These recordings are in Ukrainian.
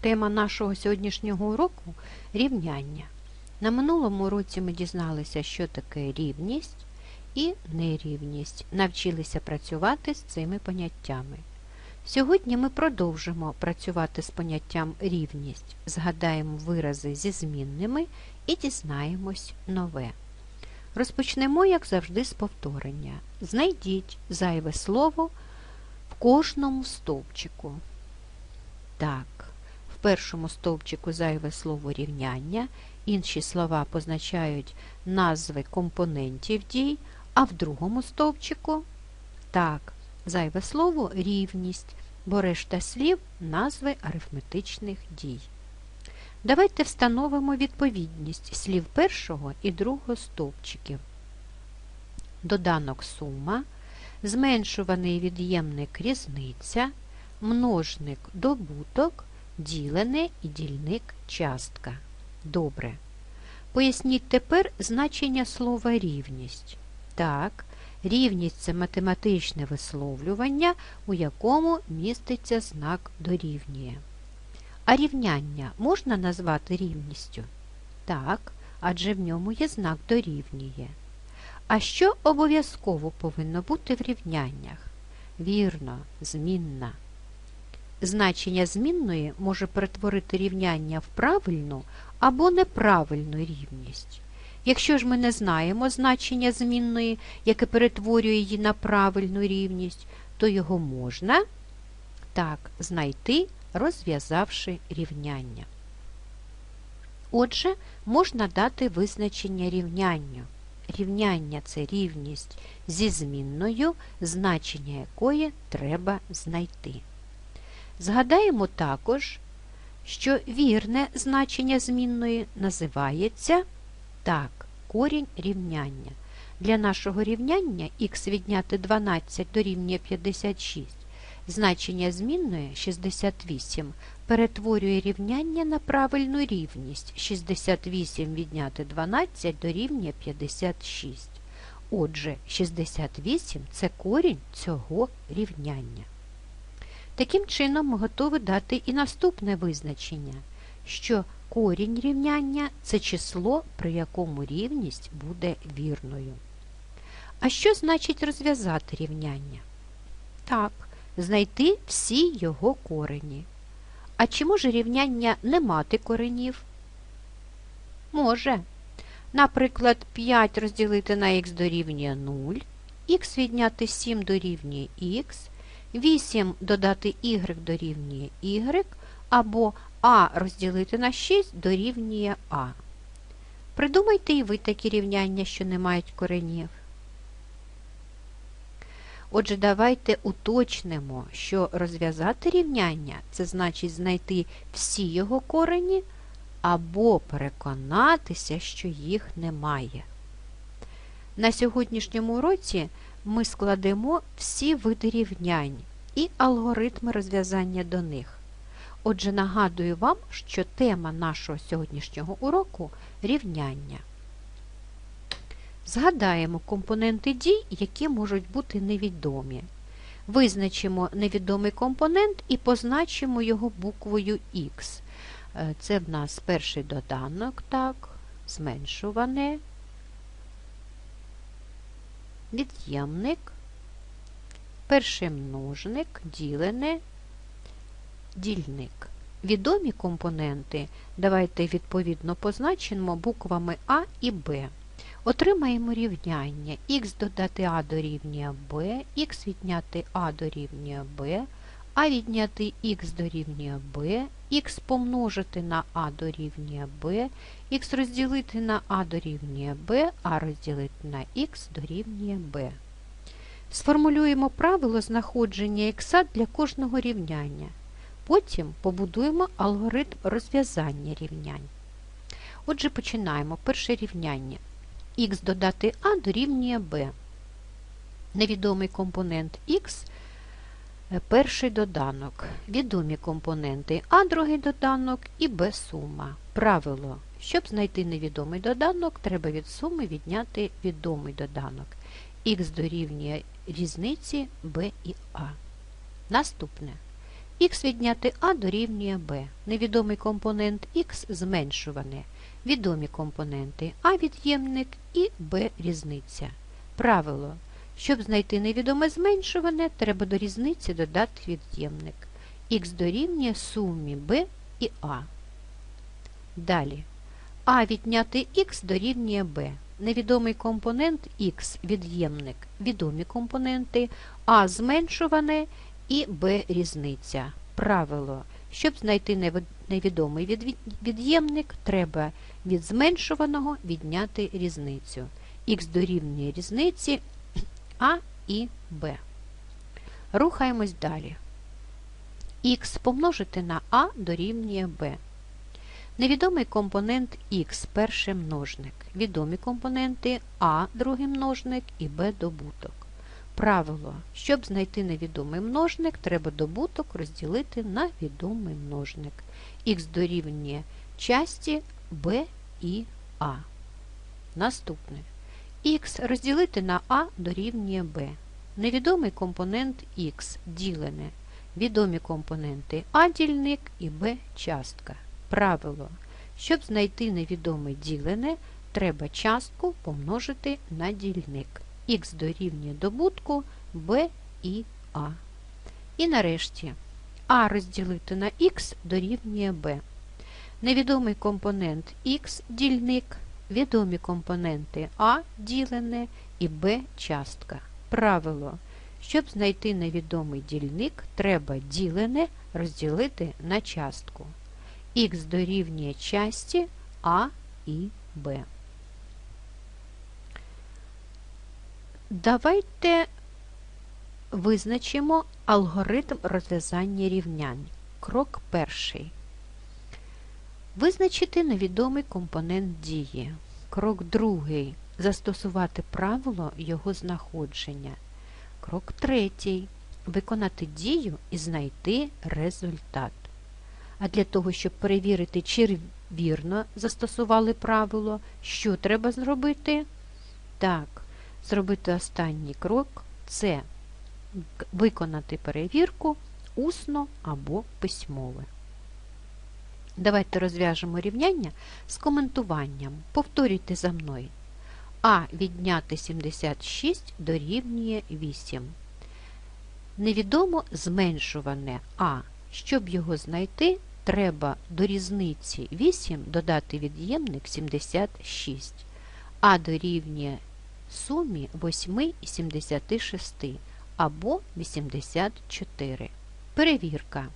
Тема нашого сьогоднішнього уроку рівняння. На минулому уроці ми дізналися, що таке рівність і нерівність, навчилися працювати з цими поняттями. Сьогодні ми продовжимо працювати з поняттям рівність, згадаємо вирази зі змінними і дізнаємось нове. Розпочнемо, як завжди, з повторення. Знайдіть зайве слово в кожному стовпчику. Так, першому стовпчику зайве слово рівняння, інші слова позначають назви компонентів дій, а в другому стовпчику так, зайве слово рівність, бо решта слів назви арифметичних дій. Давайте встановимо відповідність слів першого і другого стовпчиків. Доданок сума, зменшуваний від'ємник різниця, множник добуток, ділене і дільник частка. Добре. Поясніть тепер значення слова рівність. Так, рівність це математичне висловлювання, у якому міститься знак дорівнює. А рівняння можна назвати рівністю? Так, адже в ньому є знак дорівнює. А що обов'язково повинно бути в рівняннях? Вірно, змінна. Значення змінної може перетворити рівняння в правильну або неправильну рівність. Якщо ж ми не знаємо значення змінної, яке перетворює її на правильну рівність, то його можна так знайти, розв'язавши рівняння. Отже, можна дати визначення рівнянню. Рівняння це рівність зі змінною, значення якої треба знайти. Згадаємо також, що вірне значення змінної називається так, корінь рівняння. Для нашого рівняння х відняти 12 дорівнює 56. Значення змінної 68 перетворює рівняння на правильну рівність 68 відняти 12 дорівнює 56. Отже, 68 це корінь цього рівняння. Таким чином ми готові дати і наступне визначення, що корінь рівняння це число, при якому рівність буде вірною. А що значить розв'язати рівняння? Так, знайти всі його корені. А чи може рівняння не мати коренів? Може. Наприклад, 5 розділити на х дорівнює 0, х відняти 7 дорівнює х, 8 додати y дорівнює y, або а розділити на 6 дорівнює а. Придумайте і ви такі рівняння, що не мають коренів. Отже, давайте уточнимо, що розв'язати рівняння це значить знайти всі його корені або переконатися, що їх немає. На сьогоднішньому уроці ми складемо всі види рівнянь і алгоритми розв'язання до них. Отже, нагадую вам, що тема нашого сьогоднішнього уроку рівняння. Згадаємо компоненти дій, які можуть бути невідомі. Визначимо невідомий компонент і позначимо його буквою Х. Це в нас перший доданок, так, зменшуване, від'ємник, перший множник, ділене, дільник. Відомі компоненти давайте відповідно позначимо буквами А і Б. Отримаємо рівняння х додати а дорівнює b, х відняти а дорівнює b, а відняти х дорівнює b, х помножити на а дорівнює b, х розділити на а дорівнює b, а розділити на х дорівнює b. Сформулюємо правило знаходження х для кожного рівняння. Потім побудуємо алгоритм розв'язання рівнянь. Отже, починаємо перше рівняння х додати а дорівнює b. Невідомий компонент х перший доданок. Відомі компоненти а другий доданок і b сума. Правило. Щоб знайти невідомий доданок, треба від суми відняти відомий доданок. х дорівнює різниці b і а. Наступне. Х відняти А дорівнює Б. Невідомий компонент Х зменшуване. Відомі компоненти А від'ємник і Б різниця. Правило. Щоб знайти невідоме зменшуване, треба до різниці додати від'ємник. Х дорівнює сумі b і А. Далі. А відняти х дорівнює b. Невідомий компонент х від'ємник. Відомі компоненти А зменшуване і Б різниця. Правило. Щоб знайти невідомий від'ємник, треба від зменшуваного відняти різницю. Х дорівнює різниці А і Б. Рухаємось далі. Х помножити на А дорівнює Б. Невідомий компонент х перший множник. Відомі компоненти А другий множник і Б добуток. Правило. Щоб знайти невідомий множник, треба добуток розділити на відомий множник. Х дорівнює часті b і А. Наступне. Х розділити на А дорівнює b. Невідомий компонент х ділене. Відомі компоненти А дільник і Б частка. Правило. Щоб знайти невідоме ділене, треба частку помножити на дільник. Х дорівнює добутку b і А. І нарешті А розділити на х дорівнює b. Невідомий компонент х дільник, відомі компоненти А ділене і Б частка. Правило. Щоб знайти невідомий дільник, треба ділене розділити на частку. Х дорівнює часті А і Б. Давайте визначимо алгоритм розв'язання рівнянь. Крок перший. Визначити невідомий компонент дії. Крок другий. Застосувати правило його знаходження. Крок третій. Виконати дію і знайти результат. А для того, щоб перевірити, чи вірно застосували правило, що треба зробити? Так, зробити останній крок це виконати перевірку усно або письмове. Давайте розв'яжемо рівняння з коментуванням. Повторюйте за мною. А відняти 76 дорівнює 8. Невідомо зменшуване А. Щоб його знайти, треба до різниці 8 додати від'ємник 76, а дорівнює сумі 8 і 76 або 84. Перевірка.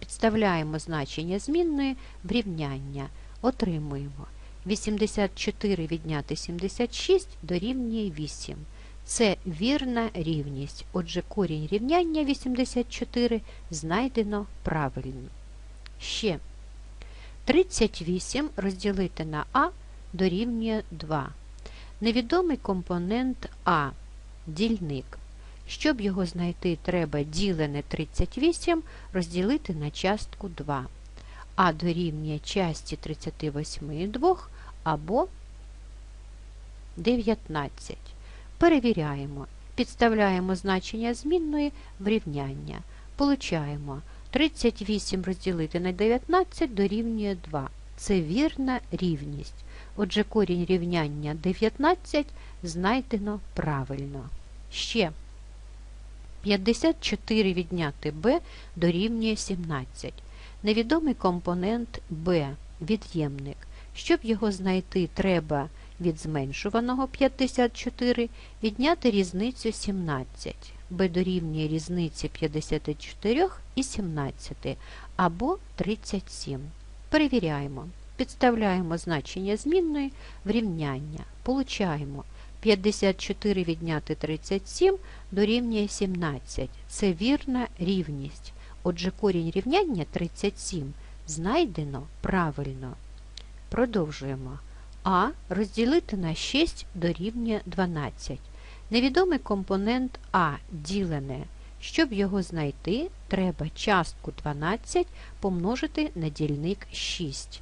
Підставляємо значення змінної в рівняння. Отримуємо 84 відняти 76 дорівнює 8. Це вірна рівність. Отже, корінь рівняння 84 знайдено правильно. Ще 38 розділити на А дорівнює 2. Невідомий компонент А дільник. Щоб його знайти, треба ділене 38 розділити на частку 2. А дорівнює часті 38 і 2 або 19. Перевіряємо. Підставляємо значення змінної в рівняння. Получаємо 38 розділити на 19 дорівнює 2. Це вірна рівність. Отже, корінь рівняння 19 знайдено правильно. Ще 54 відняти b дорівнює 17. Невідомий компонент b від'ємник. Щоб його знайти, треба від зменшуваного 54 відняти різницю 17. b дорівнює різниці 54 і 17 або 37. Перевіряємо. Підставляємо значення змінної в рівняння. Получаємо 54 відняти 37 дорівнює 17. Це вірна рівність. Отже, корінь рівняння 37 знайдено правильно. Продовжуємо. А розділити на 6 дорівнює 12. Невідомий компонент А ділене. Щоб його знайти, треба частку 12 помножити на дільник 6.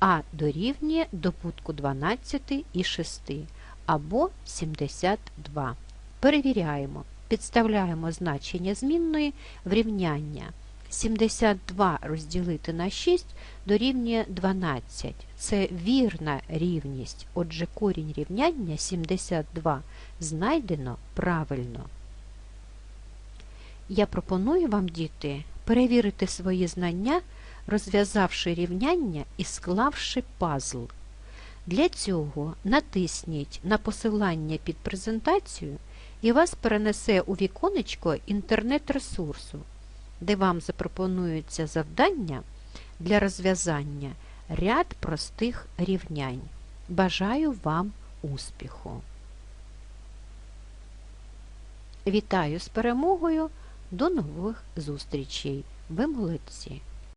А дорівнює добутку 12 і 6 або 72. Перевіряємо. Підставляємо значення змінної в рівняння. 72 розділити на 6 дорівнює 12. Це вірна рівність, отже корінь рівняння 72 знайдено правильно. Я пропоную вам, діти, перевірити свої знання, розв'язавши рівняння і склавши пазл. Для цього натисніть на посилання під презентацію і вас перенесе у віконечко інтернет-ресурсу, де вам запропонуються завдання для розв'язання ряд простих рівнянь. Бажаю вам успіху! Вітаю з перемогою! До нових зустрічей! Ви молодці!